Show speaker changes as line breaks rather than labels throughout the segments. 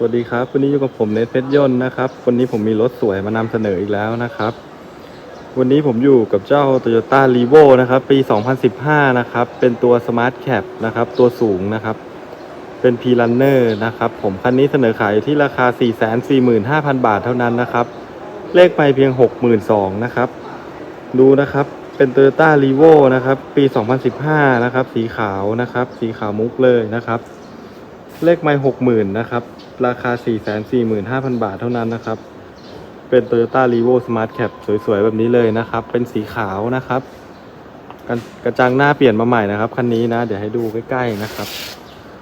สวัสดีครับ วันนี้อยู่กับผมเนทเพชรยนต์นะครับ วันนี้ผมมีรถสวยมานำเสนออีกแล้วนะครับ วันนี้ผมอยู่กับเจ้า Toyota r e v o นะครับ ปี 2015 นะครับ เป็นตัว Smart Cap นะครับ ตัวสูงนะครับ เป็น P Runner นะครับ ผมคันนี้เสนอขายอยู่ที่ราคา 445,000 บาทเท่านั้นนะครับ เลขไปเพียง 62,000นะครับ ดูนะครับ เป็น Toyota r e v o นะครับ ปี 2015 นะครับ สีขาวนะครับ สีขาวมุกเลยนะครับ เลขไม่หกหมื่นนะครับ ราคา 4 4 5 0 0 0 บาทเท่านั้นนะครับ เป็น Toyota r e v o Smart Cap สวยๆ แบบนี้เลยนะครับ เป็นสีขาวนะครับ กระกระจังหน้าเปลี่ยนมาใหม่นะครับคันนี้นะ เดี๋ยวให้ดูใกล้ๆนะครับ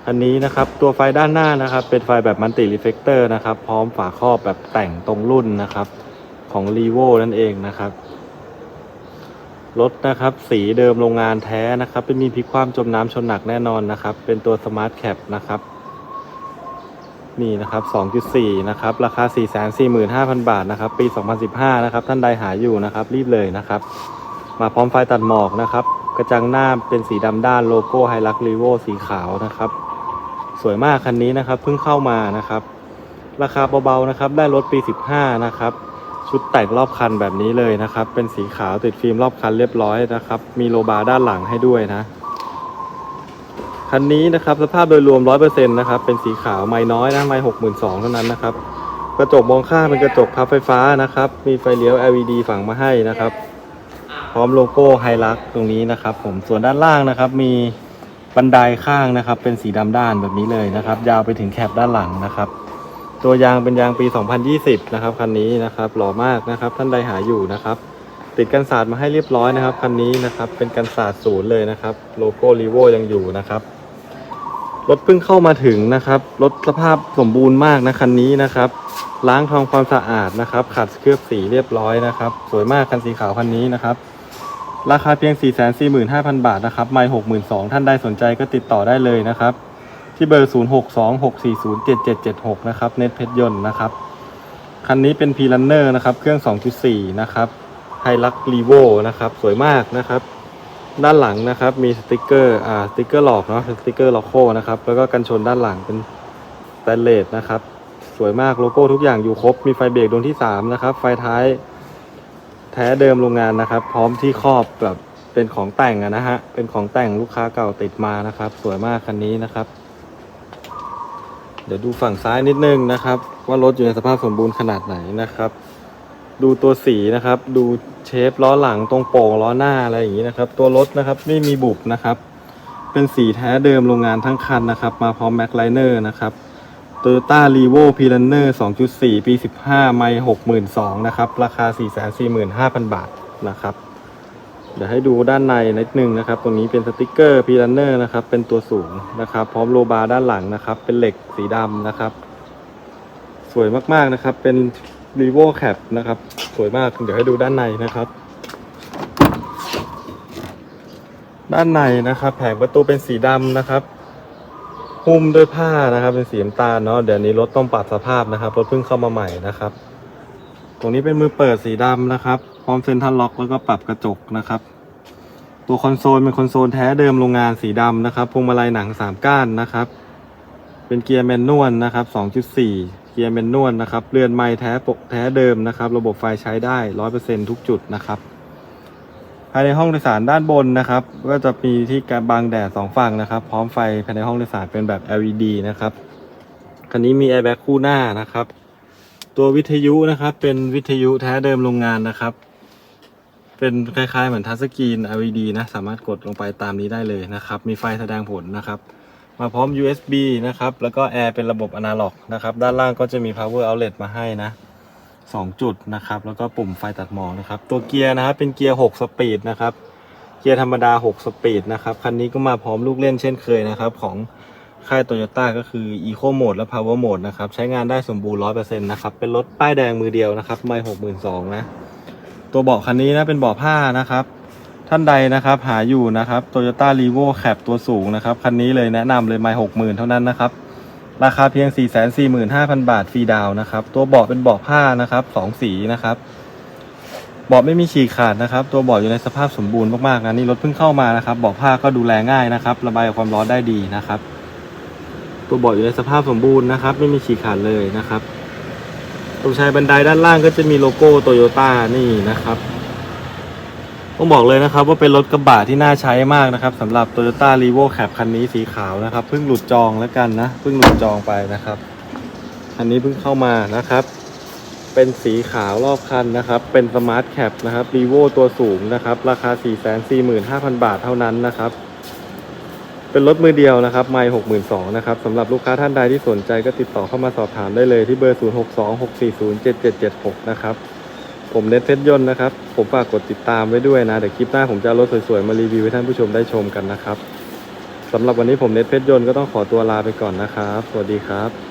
คันนี้นะครับตัวไฟด้านหน้านะครับ เป็นไฟแบบมันติรีเฟกเตอร์นะครับ พร้อมฝาครอบแบบแต่งตรงรุ่นนะครับของ r e v o นั่นเองนะครับรถนะครับสีเดิมโรงงานแท้นะครับไม่มีพลิกคว่ำจมน้ำชนหนักแน่นอนนะครับ เป็นตัว Smart Cap นะครับ นี่นะครับ 2.4 นะครับ ราคา 445,000 บาทนะครับ ปี 2015 นะครับ ท่านใดหาอยู่นะครับ รีบเลยนะครับ มาพร้อมไฟตัดหมอกนะครับ กระจังหน้าเป็นสีดำด้านโลโก้ไฮลักรีโวสีขาวนะครับ สวยมากคันนี้นะครับ เพิ่งเข้ามานะครับ ราคาเบาๆนะครับ ได้รถปี 15 นะครับ ชุดแต่งรอบคันแบบนี้เลยนะครับ เป็นสีขาวติดฟิล์มรอบคันเรียบร้อยนะครับ มีโลบาร์ด้านหลังให้ด้วยนะ คันนี้นะครับสภาพโดยรวม 100%นะครับ เป็นสีขาวไม่น้อยนะไม่62,000เท่านั้นนะครับ กระจกมองข้างเป็นกระจกพับไฟฟ้านะครับ มีไฟเลี้ยว LED ฝังมาให้นะครับ พร้อมโลโก้ไฮลักตรงนี้นะครับ ผมส่วนด้านล่างนะครับ มีบันไดข้างนะครับ เป็นสีดำด้านแบบนี้เลยนะครับ ยาวไปถึงแคปด้านหลังนะครับ ตัวยางเป็นยางปี 2020 นะครับคันนี้นะครับหล่อมากนะครับ ท่านใดหาอยู่นะครับติดกันศาสตร์มาให้เรียบร้อยนะครับคันนี้นะครับเป็นกันศาสตร์ศูนย์เลยนะครับ โลโก้รีโวยังอยู่นะครับ รถเพิ่งเข้ามาถึงนะครับ รถสภาพสมบูรณ์มากนะคันนี้นะครับ ล้างทำความสะอาดนะครับ ขัดเคลือบสีเรียบร้อยนะครับ สวยมากคันสีขาวคันนี้นะครับ ราคาเพียง 445,000 บาทนะครับ ไม่62,000 ท่านใดสนใจก็ติดต่อได้เลยนะครับ ที่เบอร์ 0626407776 นะครับ เน็ตเพชรยนต์นะครับ คันนี้เป็น p ี r u n n e r นะครับ เครื่อง 2.4 นะครับไฮลักรีโวนะครับ สวยมากนะครับ ด้านหลังนะครับ มีสติกเกอร์อ่าสติกเกอร์หลอกเนาะสติกเกอร์ล็อกโคนะครับแล้วก็กันชนด้านหลังเป็นสแตนเลสนะครับ สวยมากโลโก้ทุกอย่างอยู่ครบ มีไฟเบรกดวงที่ 3 นะครับ ไฟท้ายแท้เดิมโรงงานนะครับ พร้อมที่ครอบแบบเป็นของแต่งอะนะฮะ เป็นของแต่งลูกค้าเก่าติดมานะครับ สวยมากคันนี้นะครับ เดี๋ยวดูฝั่งซ้ายนิดนึงนะครับ ว่ารถอยู่ในสภาพสมบูรณ์ขนาดไหนนะครับ ดูตัวสีนะครับ ดูเชฟล้อหลังตรงโป่งล้อหน้าอะไรอย่างนี้นะครับ ตัวรถนะครับไม่มีบุบนะครับ เป็นสีแท้เดิมโรงงานทั้งคันนะครับ มาพร้อมแม็กไลเนอร์นะครับ Toyota r e v o p i r a n n e r 2.4 ปี 15 ไม่62,000นะครับ ราคา 445,000 บาทนะครับ เดี๋ยวให้ดูด้านในนิดนึงนะครับ ตรงนี้เป็นสติกเกอร์ p i r a n n e r นะครับ เป็นตัวสูงนะครับ พร้อมโลบาร์ด้านหลังนะครับ เป็นเหล็กสีดำนะครับ สวยมากๆนะครับ เป็น r e v o Cap นะครับ สวยมากเดี๋ยวให้ดูด้านในนะครับ ด้านในนะครับ แผงประตูเป็นสีดำนะครับหุ้มด้วยผ้านะครับ เป็นสีน้ำตาลเนาะเดี๋ยวนี้รถต้องปรับสภาพนะครับรถเพิ่งเข้ามาใหม่นะครับ ตรงนี้เป็นมือเปิดสีดำนะครับ พร้อมเซ็นทรัลล็อกแล้วก็ปรับกระจกนะครับ ตัวคอนโซลเป็นคอนโซลแท้เดิมโรงงานสีดำนะครับพวงมาลัยหนังสามก้านนะครับ เป็นเกียร์แมนนวลนะครับ2.4เกียร์แมนนวลนะครับ เรือนไม้แท้ปกแท้เดิมนะครับ ระบบไฟใช้ได้100%ทุกจุดนะครับ ภายในห้องโดยสารด้านบนนะครับ ก็จะมีที่การบังแดดสองฝั่งนะครับ พร้อมไฟภายในห้องโดยสารเป็นแบบ LED นะครับ คันนี้มีแอร์แบ็กคู่หน้านะครับ ตัววิทยุนะครับ เป็นวิทยุแท้เดิมโรงงานนะครับ เป็นคล้ายๆเหมือนทัชสกรีน LED นะ สามารถกดลงไปตามนี้ได้เลยนะครับ มีไฟแสดงผลนะครับ มาพร้อม USB นะครับ แล้วก็แอร์เป็นระบบอนาล็อกนะครับ ด้านล่างก็จะมี power outlet มาให้นะ 2 จุดนะครับ แล้วก็ปุ่มไฟตัดหมอกนะครับ ตัวเกียร์นะครับ เป็นเกียร์ 6 สปีดนะครับ เกียร์ธรรมดา 6 สปีดนะครับ คันนี้ก็มาพร้อมลูกเล่นเช่นเคยนะครับ ของค่ายโตโยต้าก็คือ Eco Mode และ Power Mode นะครับ ใช้งานได้สมบูรณ์ 100%นะครับ เป็นรถป้ายแดงมือเดียวนะครับ ไม่ 62,000นะ ตัวเบาะคันนี้นะ เป็นเบาะผ้านะครับ ท่านใดนะครับหาอยู่นะครับ Toyota r e v o Cap ตัวสูงนะครับ คันนี้เลยแนะนำเลยไม่60,000เท่านั้นนะครับ ราคาเพียง 445,000 บาทฟรีดาวน์นะครับ ตัวเบาะเป็นเบาะผ้านะครับสองสีนะครับเบาะไม่มีฉีกขาดนะครับ ตัวเบาะอยู่ในสภาพสมบูรณ์มากๆนะนี่รถเพิ่งเข้ามานะครับเบาะผ้าก็ดูแลง่ายนะครับ ระบายความร้อนได้ดีนะครับ ตัวเบาะอยู่ในสภาพสมบูรณ์นะครับ ไม่มีฉีกขาดเลยนะครับตรงชายบันไดด้านล่างก็จะมีโลโก้โตโยต้านี่นะครับ ต้องบอกเลยนะครับว่าเป็นรถกระบะที่น่าใช้มากนะครับสำหรับ Toyota r e v o Cab คันนี้สีขาวนะครับเพิ่งหลุดจองแล้วกันนะเพิ่งหลุดจองไปนะครับคันนี้เพิ่งเข้ามานะครับ เป็นสีขาวรอบคันนะครับ เป็นสมาร์ทแคปนะครับ r e v o ตัวสูงนะครับ ราคา 445,000 บาทเท่านั้นนะครับ เป็นรถมือเดียวนะครับไม่หกหมื่นสองนะครับสำหรับลูกค้าท่านใดที่สนใจก็ติดต่อเข้ามาสอบถามได้เลยที่เบอร์ 0 6 2 6 4 0 7 7 7 6 นะครับ ผมเน็ตเพชรยนต์นะครับ ผมฝากกดติดตามไว้ด้วยนะ เดี๋ยวคลิปหน้าผมจะรถสวยๆ มารีวิวให้ท่านผู้ชมได้ชมกันนะครับสำหรับวันนี้ผมเน็ตเพชรยนต์ก็ต้องขอตัวลาไปก่อนนะครับ สวัสดีครับ